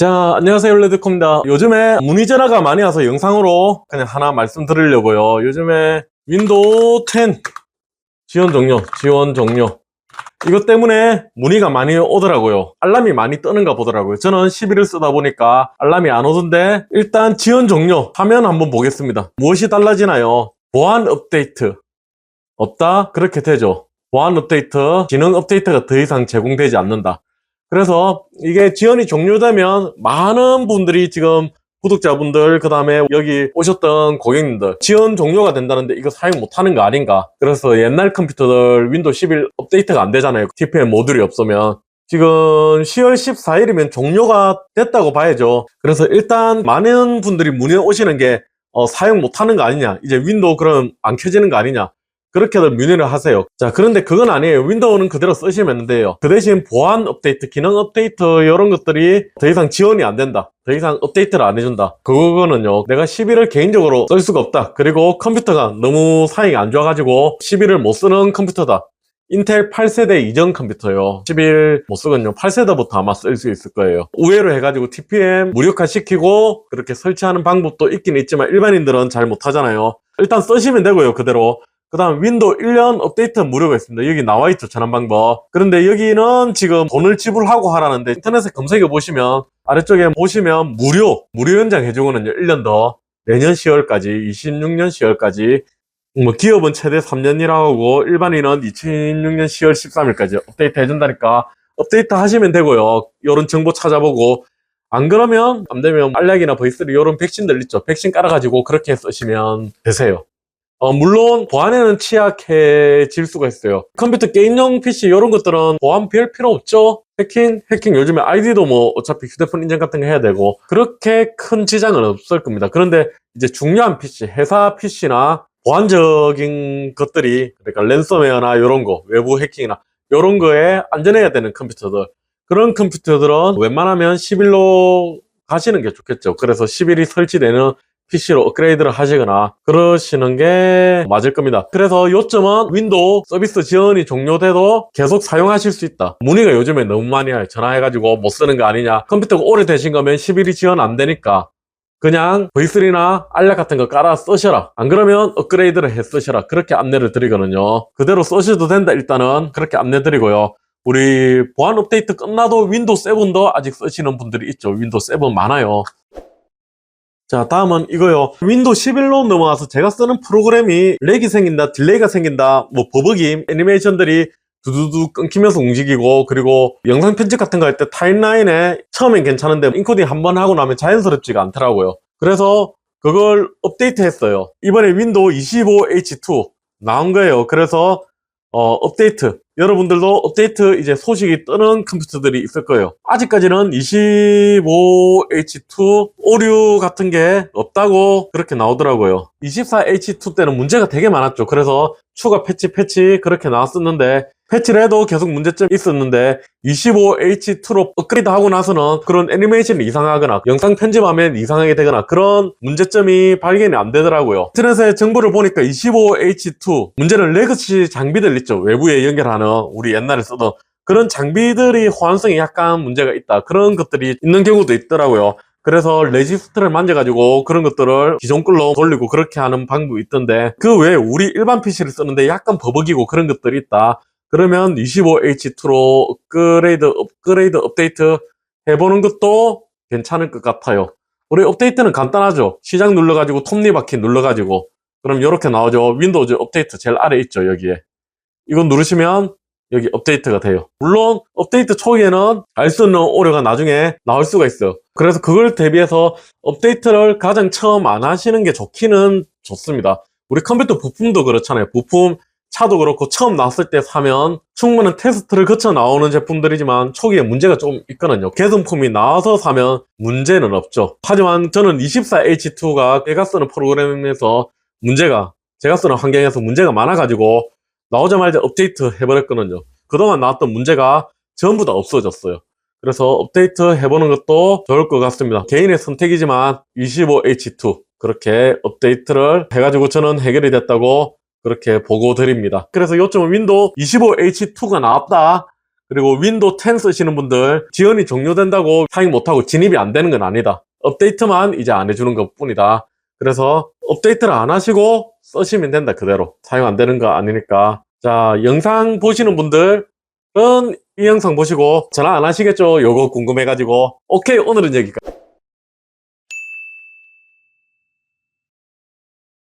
자, 안녕하세요. 레드콤입니다. 요즘에 문의 전화가 많이 와서 영상으로 그냥 하나 말씀드리려고요. 요즘에 윈도우 10 지원 종료, 지원 종료. 이것 때문에 문의가 많이 오더라고요. 알람이 많이 뜨는가 보더라고요. 저는 11을 쓰다 보니까 알람이 안 오던데 일단 지원 종료 화면 한번 보겠습니다. 무엇이 달라지나요? 보안 업데이트 없다? 그렇게 되죠. 보안 업데이트, 기능 업데이트가 더 이상 제공되지 않는다. 그래서 이게 지원이 종료되면 많은 분들이 지금 구독자분들 그 다음에 여기 오셨던 고객님들 지원 종료가 된다는데 이거 사용 못하는 거 아닌가? 그래서 옛날 컴퓨터들 윈도우 11 업데이트가 안 되잖아요. TPM 모듈이 없으면. 지금 10월 14일이면 종료가 됐다고 봐야죠. 그래서 일단 많은 분들이 문의 오시는 게 어, 사용 못하는 거 아니냐. 이제 윈도우 그럼 안 켜지는 거 아니냐 그렇게들 문의를 하세요. 자, 그런데 그건 아니에요. 윈도우는 그대로 쓰시면 돼요. 그 대신 보안 업데이트, 기능 업데이트 이런 것들이 더 이상 지원이 안 된다. 더 이상 업데이트를 안 해준다. 그거는요. 내가 11을 개인적으로 쓸 수가 없다. 그리고 컴퓨터가 너무 사양이 안 좋아가지고 11을 못 쓰는 컴퓨터다. 인텔 8세대 이전 컴퓨터요. 11 못 쓰거든요. 8세대부터 아마 쓸 수 있을 거예요. 우회로 해가지고 TPM 무력화 시키고 그렇게 설치하는 방법도 있긴 있지만 일반인들은 잘 못하잖아요. 일단 쓰시면 되고요. 그대로. 그 다음 윈도우 1년 업데이트 무료가 있습니다. 여기 나와 있죠. 전환 방법. 그런데 여기는 지금 돈을 지불하고 하라는데 인터넷에 검색해 보시면 아래쪽에 보시면 무료, 무료 연장 해주거든요. 1년 더. 내년 10월까지, 26년 10월까지. 뭐 기업은 최대 3년이라고 하고 일반인은 2026년 10월 13일까지 업데이트 해준다니까 업데이트 하시면 되고요. 이런 정보 찾아보고 안 그러면 안 되면 알약이나 V3 이런 백신들 있죠. 백신 깔아가지고 그렇게 쓰시면 되세요. 어, 물론 보안에는 취약해질 수가 있어요. 컴퓨터 게임용 PC 이런 것들은 보안 별 필요 없죠. 해킹, 해킹 요즘에 아이디도 뭐 어차피 휴대폰 인증 같은 거 해야 되고 그렇게 큰 지장은 없을 겁니다. 그런데 이제 중요한 PC, 회사 PC나 보안적인 것들이 그러니까 랜섬웨어나 이런 거, 외부 해킹이나 이런 거에 안전해야 되는 컴퓨터들 그런 컴퓨터들은 웬만하면 11로 가시는 게 좋겠죠. 그래서 11이 설치되는 PC로 업그레이드를 하시거나 그러시는 게 맞을 겁니다. 그래서 요점은 윈도우 서비스 지원이 종료돼도 계속 사용하실 수 있다. 문의가 요즘에 너무 많이. 전화해가지고 못 쓰는 거 아니냐. 컴퓨터가 오래되신 거면 11이 지원 안 되니까 그냥 V3나 알약 같은 거 깔아 쓰셔라. 안 그러면 업그레이드를 해 쓰셔라. 그렇게 안내를 드리거든요. 그대로 쓰셔도 된다 일단은 그렇게 안내 드리고요. 우리 보안 업데이트 끝나도 윈도우 7도 아직 쓰시는 분들이 있죠. 윈도우 7 많아요. 자, 다음은 이거요. 윈도우 11로 넘어와서 제가 쓰는 프로그램이 렉이 생긴다, 딜레이가 생긴다, 뭐 버벅임, 애니메이션들이 두두두 끊기면서 움직이고 그리고 영상 편집 같은 거 할 때 타임라인에 처음엔 괜찮은데 인코딩 한 번 하고 나면 자연스럽지가 않더라고요. 그래서 그걸 업데이트 했어요. 이번에 윈도우 25H2 나온 거예요. 그래서 어, 업데이트. 여러분들도 업데이트 이제 소식이 뜨는 컴퓨터들이 있을 거예요. 아직까지는 25H2 오류 같은 게 없다고 그렇게 나오더라고요. 24H2 때는 문제가 되게 많았죠. 그래서 추가 패치 패치 그렇게 나왔었는데 패치를 해도 계속 문제점이 있었는데 25H2로 업그레이드 하고 나서는 그런 애니메이션이 이상하거나 영상 편집하면 이상하게 되거나 그런 문제점이 발견이 안 되더라고요. 인터넷에 정보를 보니까 25H2 문제는 레거시 장비들 있죠. 외부에 연결하는 우리 옛날에 쓰던 그런 장비들이 호환성이 약간 문제가 있다. 그런 것들이 있는 경우도 있더라고요. 그래서 레지스트를 만져가지고 그런 것들을 기존 걸로 돌리고 그렇게 하는 방법이 있던데 그 외에 우리 일반 PC를 쓰는데 약간 버벅이고 그런 것들이 있다. 그러면 25H2로 업그레이드, 업그레이드, 업데이트 해보는 것도 괜찮을 것 같아요. 우리 업데이트는 간단하죠. 시작 눌러가지고 톱니바퀴 눌러가지고 그럼 이렇게 나오죠. 윈도우즈 업데이트 제일 아래 있죠. 여기에. 이건 누르시면 여기 업데이트가 돼요. 물론 업데이트 초기에는 알 수 없는 오류가 나중에 나올 수가 있어요. 그래서 그걸 대비해서 업데이트를 가장 처음 안 하시는 게 좋기는 좋습니다. 우리 컴퓨터 부품도 그렇잖아요. 부품 차도 그렇고 처음 나왔을 때 사면 충분한 테스트를 거쳐 나오는 제품들이지만 초기에 문제가 좀 있거든요. 개선품이 나와서 사면 문제는 없죠. 하지만 저는 24H2가 제가 쓰는 프로그램에서 문제가 제가 쓰는 환경에서 문제가 많아가지고 나오자마자 업데이트 해버렸거든요. 그동안 나왔던 문제가 전부 다 없어졌어요. 그래서 업데이트 해보는 것도 좋을 것 같습니다. 개인의 선택이지만 25H2 그렇게 업데이트를 해가지고 저는 해결이 됐다고 그렇게 보고 드립니다. 그래서 요점은 윈도우 25H2가 나왔다. 그리고 윈도우 10 쓰시는 분들 지원이 종료된다고 사용 못하고 진입이 안 되는 건 아니다. 업데이트만 이제 안 해주는 것 뿐이다. 그래서 업데이트를 안 하시고 쓰시면 된다. 그대로. 사용 안 되는 거 아니니까. 자, 영상 보시는 분들은 이 영상 보시고 전화 안 하시겠죠? 요거 궁금해가지고. 오케이, 오늘은 여기까지.